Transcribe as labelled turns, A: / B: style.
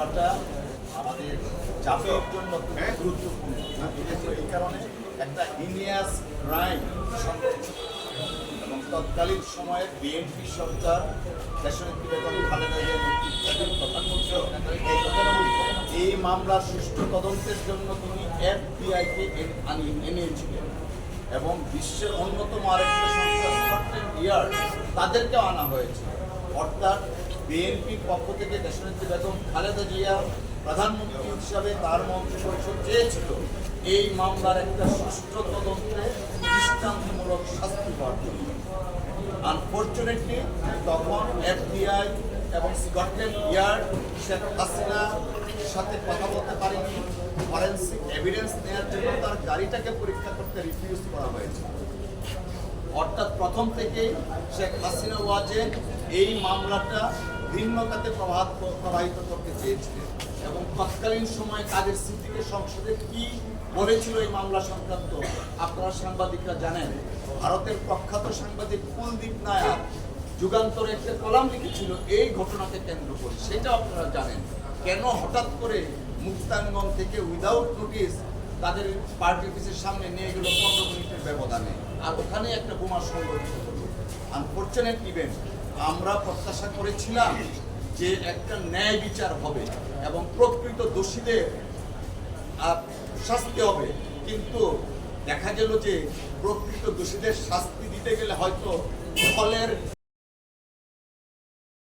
A: মামলাটা আমাদের জাতির জন্য গুরুত্বপূর্ণ। এই কারণে একটা ইনিয়াস ক্রাইম এবং তৎকালীন সময়ে বিএনপি সরকার দেশনেত্রী বেগম খালেদা জিয়ার নেতৃত্বাধীন প্রধানমন্ত্রী এই মামলার সুষ্ঠু তদন্তের জন্য তিনি এফবিআইকে এনেছিলেন এবং বিশ্বের অন্যতম আরেকটা সংস্থা স্কটল্যান্ড ইয়ার্ড তাদেরকেও আনা হয়েছে। অর্থাৎ বিএনপির পক্ষ থেকে দেশনেত্রী বেগম খালেদা জিয়া প্রধানমন্ত্রী হিসাবে তার মন্ত্রিপরিষদ চেয়েছিল। এই মামলার একটা সুষ্ঠু তদন্তে দৃষ্টান্তমূলক শাস্তি পাওয়ার জন্য। আনফর্চুনেটলি তখন এফবিআই এবং স্কটল্যান্ড ইয়ার্ড শেখ হাসিনার সাথে কথা বলতে পারেনি। ফরেন্সিক এভিডেন্স নেওয়ার জন্য তার গাড়িটাকে পরীক্ষা করতে রিফিউজ করা হয়েছে। অর্থাৎ প্রথম থেকেই শেখ হাসিনা ওয়াজেদ এই মামলাটা ভিন্ন খাতে প্রভাব প্রবাহিত করতে চেয়েছিলেন। এবং তৎকালীন সময় কাজের স্মৃতিকে সংসদে কি বলেছিল এই মামলা সংক্রান্ত, আপনারা সাংবাদিকরা জানেন, ভারতের প্রখ্যাত সাংবাদিক কুলদীপ নায়ার যুগান্তরে একটা কলাম লিখেছিল, এই ঘটনাকে কেন্দ্র করে। সেটা আপনারা জানেন। কেন হঠাৎ করে মুক্তাঙ্গন থেকে উইদাউট নোটিস তাদের পার্টি অফিসের সামনে নিয়ে গেল পনেরো মিনিটের ব্যবধানে? আর ওখানে একটা বোমা সংগঠিত হলো। আনফর্চুনেট ইভেন্ট আমরা প্রত্যাশা করেছিলাম যে একটা ন্যায় বিচার হবে এবং প্রকৃত দোষীদের শাস্তি হবে। কিন্তু দেখা গেল যে প্রকৃত দোষীদের শাস্তি দিতে গেলে হয়তো ফলের